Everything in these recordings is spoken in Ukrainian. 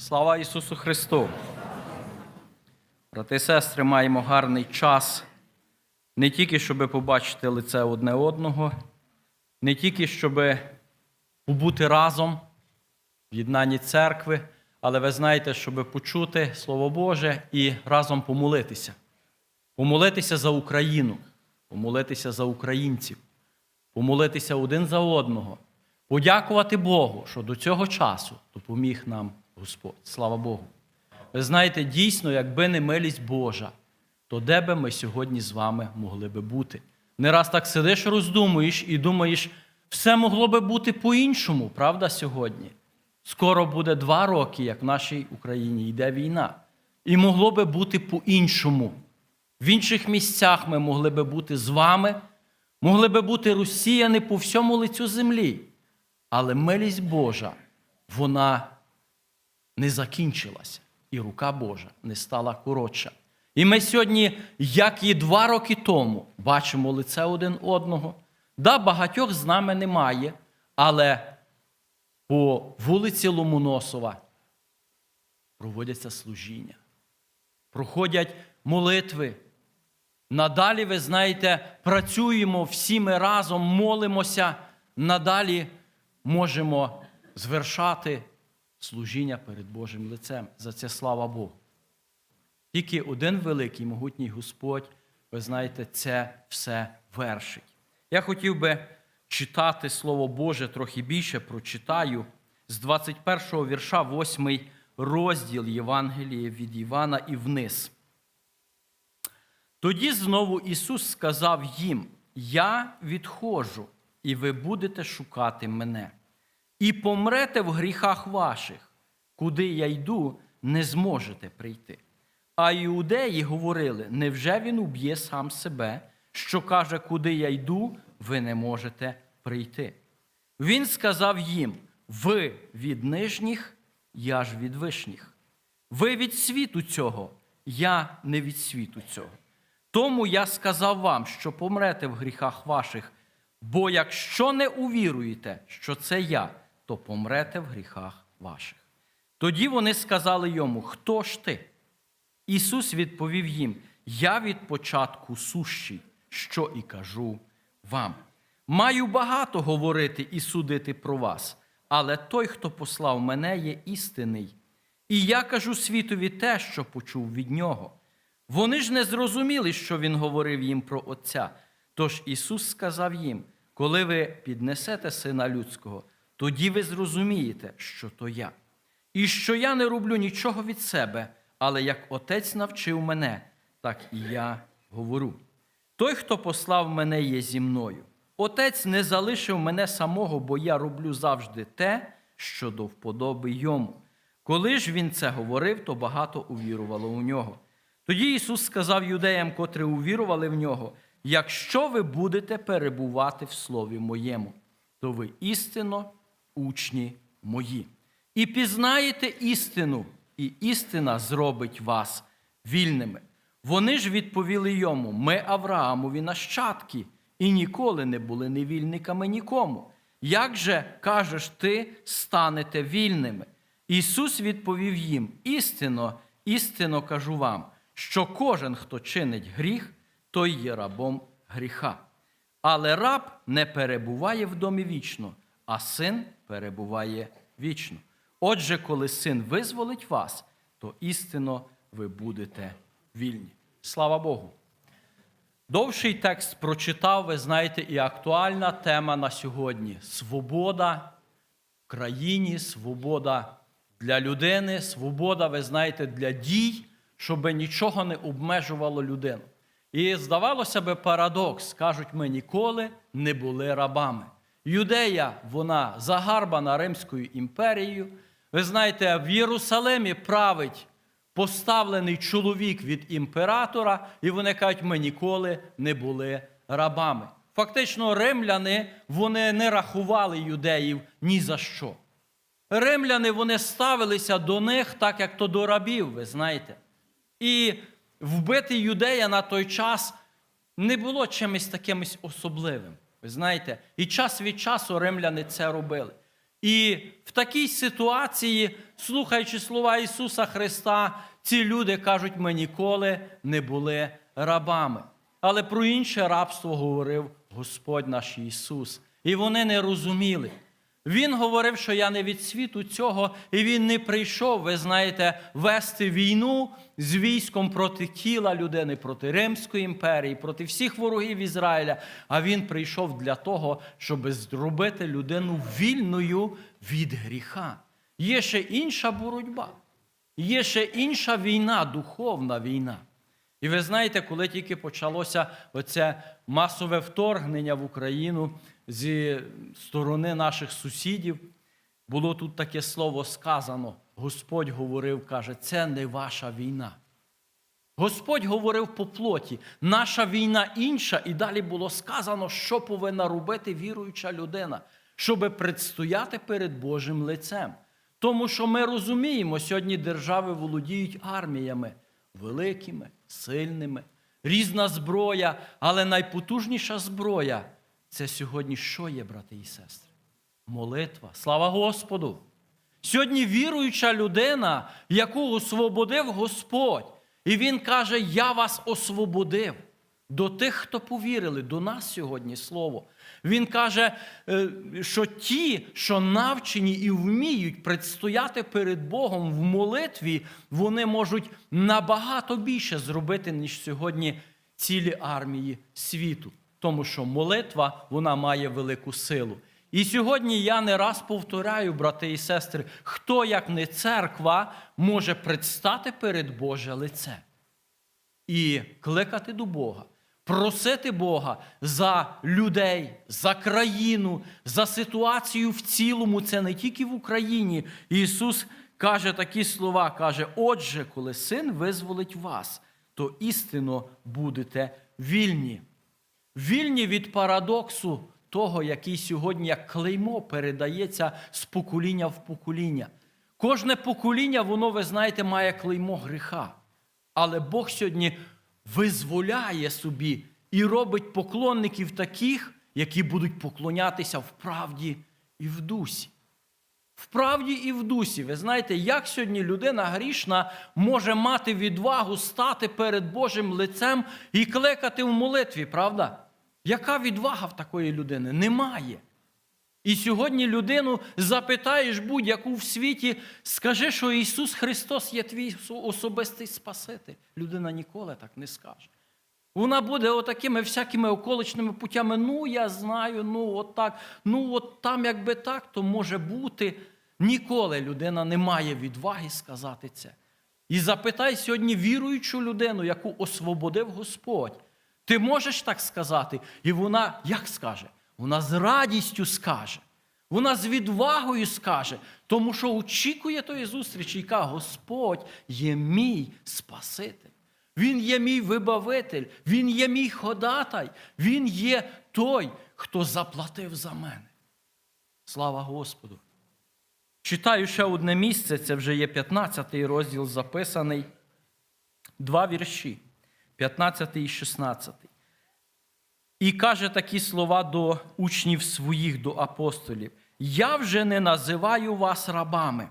Слава Ісусу Христу! Брати і сестри, маємо гарний час не тільки, щоб побачити лице одне одного, не тільки, щоб побути разом в єднанні церкви, але ви знаєте, щоб почути Слово Боже і разом помолитися. Помолитися за Україну, помолитися за українців, помолитися один за одного, подякувати Богу, що до цього часу допоміг нам Господь. Слава Богу. Ви знаєте, дійсно, якби не милість Божа, то де би ми сьогодні з вами могли би бути? Не раз так сидиш, роздумуєш і думаєш, все могло би бути по-іншому, правда, сьогодні? Скоро буде два роки, як в нашій Україні йде війна. І могло би бути по-іншому. В інших місцях ми могли би бути з вами, могли би бути розсіяні по всьому лицю землі. Але милість Божа, вона не закінчилася, і рука Божа не стала коротша. І ми сьогодні, як і два роки тому, бачимо лице один одного. Да, багатьох з нами немає, але по вулиці Ломоносова проводяться служіння, проходять молитви. Надалі, ви знаєте, працюємо всі ми разом, молимося, надалі можемо звершати служіння перед Божим лицем. За це слава Богу. Тільки один великий могутній Господь, ви знаєте, це все вершить. Я хотів би читати Слово Боже трохи більше, прочитаю з 21 го вірша, 8 розділ Євангелія від Івана і вниз. Тоді знову Ісус сказав їм: Я відходжу, і ви будете шукати мене, і помрете в гріхах ваших, куди я йду, не зможете прийти. А іудеї говорили: невже він уб'є сам себе, що каже, куди я йду, ви не можете прийти? Він сказав їм: Ви від нижніх, я ж від вишніх. Ви від світу цього, я не від світу цього. Тому я сказав вам, що помрете в гріхах ваших, бо якщо не увіруєте, що це я, то помрете в гріхах ваших. Тоді вони сказали йому: Хто ж ти? Ісус відповів їм: Я від початку сущий, що і кажу вам. Маю багато говорити і судити про вас, але той, хто послав мене, є істинний. І я кажу світові те, що почув від нього. Вони ж не зрозуміли, що він говорив їм про Отця. Тож Ісус сказав їм: коли ви піднесете Сина Людського, тоді ви зрозумієте, що то я. І що я не роблю нічого від себе, але як Отець навчив мене, так і я говорю. Той, хто послав мене, є зі мною. Отець не залишив мене самого, бо я роблю завжди те, що до вподоби йому. Коли ж він це говорив, то багато увірувало у нього. Тоді Ісус сказав юдеям, котрі увірували в нього: якщо ви будете перебувати в Слові моєму, то ви істинно учні мої. І пізнаєте істину, і істина зробить вас вільними. Вони ж відповіли йому: Ми Авраамові нащадки, і ніколи не були невільниками нікому. Як же кажеш ти, станете вільними? Ісус відповів їм: істинно, істинно кажу вам, що кожен, хто чинить гріх, той є рабом гріха. Але раб не перебуває в домі вічно, а син перебуває вічно. Отже, коли син визволить вас, то істинно ви будете вільні. Слава Богу. Довший текст прочитав, ви знаєте, і актуальна тема на сьогодні свобода в країні, свобода для людини, свобода, ви знаєте, для дій, щоб нічого не обмежувало людину. І здавалося би, парадокс. Кажуть, ми ніколи не були рабами. Юдея, вона загарбана Римською імперією. Ви знаєте, в Єрусалимі править поставлений чоловік від імператора, і вони кажуть, ми ніколи не були рабами. Фактично, римляни вони не рахували юдеїв ні за що. Римляни вони ставилися до них так, як то до рабів, ви знаєте. І вбити юдея на той час не було чимось таким особливим. Ви знаєте, і час від часу римляни це робили. І в такій ситуації, слухаючи слова Ісуса Христа, ці люди кажуть, ми ніколи не були рабами. Але про інше рабство говорив Господь наш Ісус. І вони не розуміли. Він говорив, що я не від світу цього, і він не прийшов, ви знаєте, вести війну з військом проти тіла людини, проти Римської імперії, проти всіх ворогів Ізраїля. А він прийшов для того, щоб зробити людину вільною від гріха. Є ще інша боротьба, є ще інша війна, духовна війна. І ви знаєте, коли тільки почалося оце масове вторгнення в Україну зі сторони наших сусідів, було тут таке слово сказано. Господь говорив, каже, це не ваша війна. Господь говорив по плоті, наша війна інша, і далі було сказано, що повинна робити віруюча людина, щоб предстояти перед Божим лицем. Тому що ми розуміємо, сьогодні держави володіють арміями великими, сильними, різна зброя, але найпотужніша зброя це сьогодні що є, брати і сестри? Молитва. Слава Господу! Сьогодні віруюча людина, яку освободив Господь, і Він каже: Я вас освободив. До тих, хто повірили, до нас сьогодні слово. Він каже, е, що ті, що навчені і вміють предстояти перед Богом в молитві, вони можуть набагато більше зробити, ніж сьогодні цілі армії світу. Тому що молитва вона має велику силу. І сьогодні я не раз повторяю, брати і сестри, хто, як не церква, може предстати перед Боже лице і кликати до Бога, просити Бога за людей, за країну, за ситуацію в цілому. Це не тільки в Україні. Ісус каже такі слова: каже: Отже, коли син визволить вас, то істинно будете вільні. Вільні від парадоксу того, який сьогодні як клеймо передається з покоління в покоління. Кожне покоління, воно, ви знаєте, має клеймо гріха. Але Бог сьогодні визволяє собі і робить поклонників таких, які будуть поклонятися в правді і в дусі. В правді і в дусі. Ви знаєте, як сьогодні людина грішна може мати відвагу стати перед Божим лицем і кликати в молитві, правда? Яка відвага в такої людини? Немає. І сьогодні людину запитаєш будь-яку в світі, скажи, що Ісус Христос є твій особистий Спаситель. Людина ніколи так не скаже. Вона буде отакими всякими околичними путями. Ну, я знаю, ну от так, ну от там, якби так, то може бути. Ніколи людина не має відваги сказати це. І запитай сьогодні віруючу людину, яку освободив Господь. Ти можеш так сказати? І вона як скаже? Вона з радістю скаже. Вона з відвагою скаже, тому що очікує тої зустрічі, яка Господь є мій Спаситель. Він є мій вибавитель, Він є мій ходатай, Він є той, хто заплатив за мене. Слава Господу! Читаю ще одне місце, це вже є 15 розділ записаний. Два вірші, 15 і 16. І каже такі слова до учнів своїх, до апостолів: Я вже не називаю вас рабами,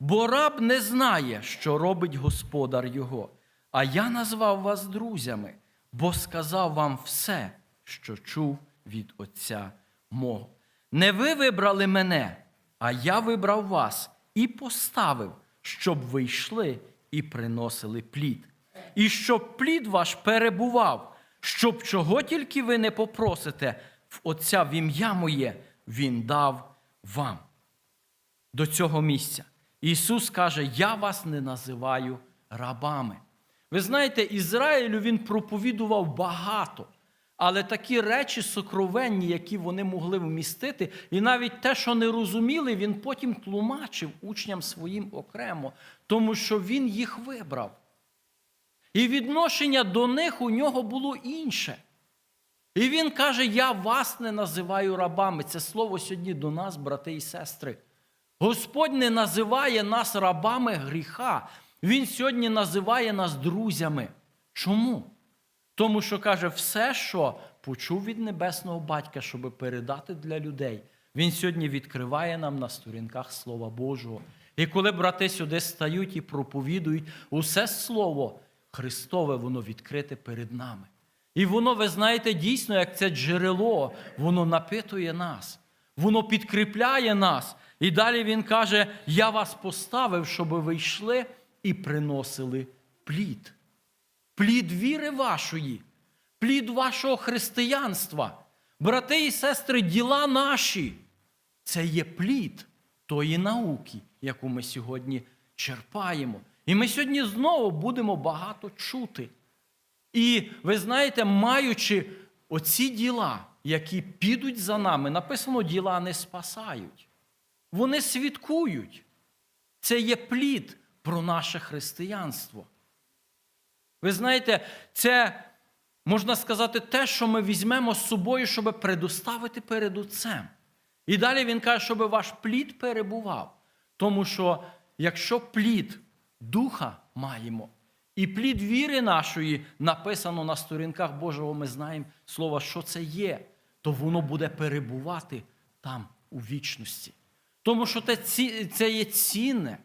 бо раб не знає, що робить господар його. А я назвав вас друзями, бо сказав вам все, що чув від Отця мого. Не ви вибрали мене, а я вибрав вас і поставив, щоб ви йшли і приносили плід. І щоб плід ваш перебував, щоб чого тільки ви не попросите в Отця в ім'я моє, Він дав вам. До цього місця. Ісус каже: Я вас не називаю рабами. Ви знаєте, Ізраїлю він проповідував багато, але такі речі сокровенні, які вони могли вмістити, і навіть те, що не розуміли, він потім тлумачив учням своїм окремо, тому що він їх вибрав. І відношення до них у нього було інше. І він каже: Я вас не називаю рабами. Це слово сьогодні до нас, брати і сестри. Господь не називає нас рабами гріха. Він сьогодні називає нас друзями. Чому? Тому що каже, все, що почув від небесного батька, щоб передати для людей, Він сьогодні відкриває нам на сторінках Слова Божого. І коли брати сюди стають і проповідують, усе слово Христове, воно відкрите перед нами. І воно, ви знаєте, дійсно, як це джерело, воно напитує нас, воно підкріпляє нас. І далі він каже: Я вас поставив, щоб ви йшли і приносили плід. Плід віри вашої, плід вашого християнства. Брати і сестри, діла наші це є плід тої науки, яку ми сьогодні черпаємо. І ми сьогодні знову будемо багато чути. І ви знаєте, маючи оці діла, які підуть за нами, написано, діла не спасають. Вони свідкують. Це є плід про наше християнство. Ви знаєте, це, можна сказати, те, що ми візьмемо з собою, щоб предоставити перед Отцем. І далі він каже, щоб ваш плід перебував. Тому що якщо плід духа маємо, і плід віри нашої написано на сторінках Божого, ми знаємо слово, що це є, то воно буде перебувати там у вічності. Тому що це, є цінне.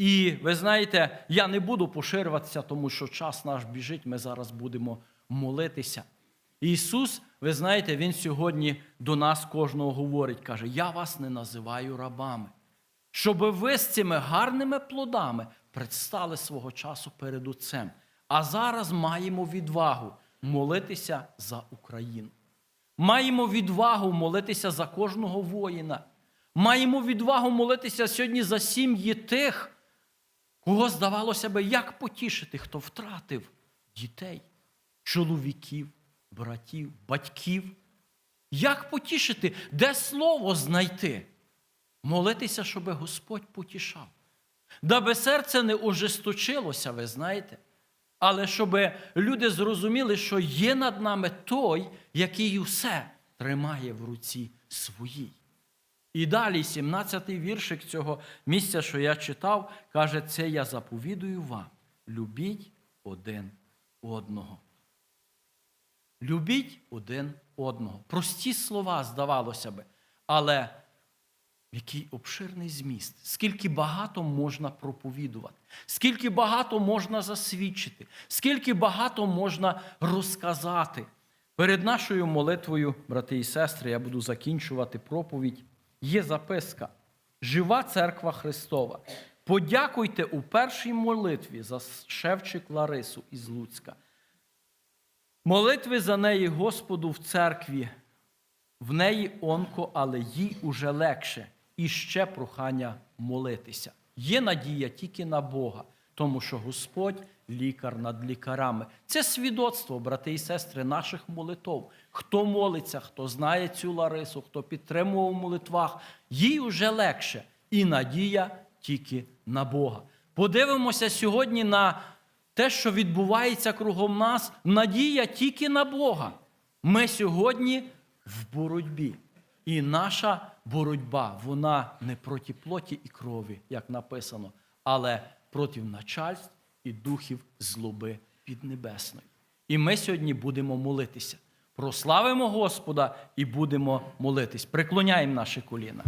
І ви знаєте, я не буду поширюватися, тому що час наш біжить, ми зараз будемо молитися. Ісус, ви знаєте, Він сьогодні до нас кожного говорить, каже: Я вас не називаю рабами, щоб ви з цими гарними плодами предстали свого часу перед Отцем. А зараз маємо відвагу молитися за Україну. Маємо відвагу молитися за кожного воїна. Маємо відвагу молитися сьогодні за сім'ї тих, кого здавалося би, як потішити, хто втратив дітей, чоловіків, братів, батьків. Як потішити, де слово знайти? Молитися, щоб Господь потішав. Даби серце не ожесточилося, ви знаєте, але щоб люди зрозуміли, що є над нами той, який усе тримає в руці своїй. І далі, 17-й віршик цього місця, що я читав, каже: це я заповідую вам. Любіть один одного. Любіть один одного. Прості слова, здавалося би, але який обширний зміст, скільки багато можна проповідувати, скільки багато можна засвідчити, скільки багато можна розказати. Перед нашою молитвою, брати і сестри, я буду закінчувати проповідь. Є записка. Жива церква Христова. Подякуйте у першій молитві за Шевчик Ларису із Луцька. Молитви за неї Господу в церкві. В неї онко, але їй уже легше. І ще прохання молитися. Є надія тільки на Бога, тому що Господь лікар над лікарами. Це свідоцтво, брати і сестри, наших молитов. Хто молиться, хто знає цю Ларису, хто підтримував в молитвах, їй уже легше. І надія тільки на Бога. Подивимося сьогодні на те, що відбувається кругом нас. Надія тільки на Бога. Ми сьогодні в боротьбі. І наша боротьба, вона не проти плоті і крові, як написано, але проти начальств і духів злоби піднебесної. І ми сьогодні будемо молитися. Прославимо Господа і будемо молитись. Преклоняємо наші коліна.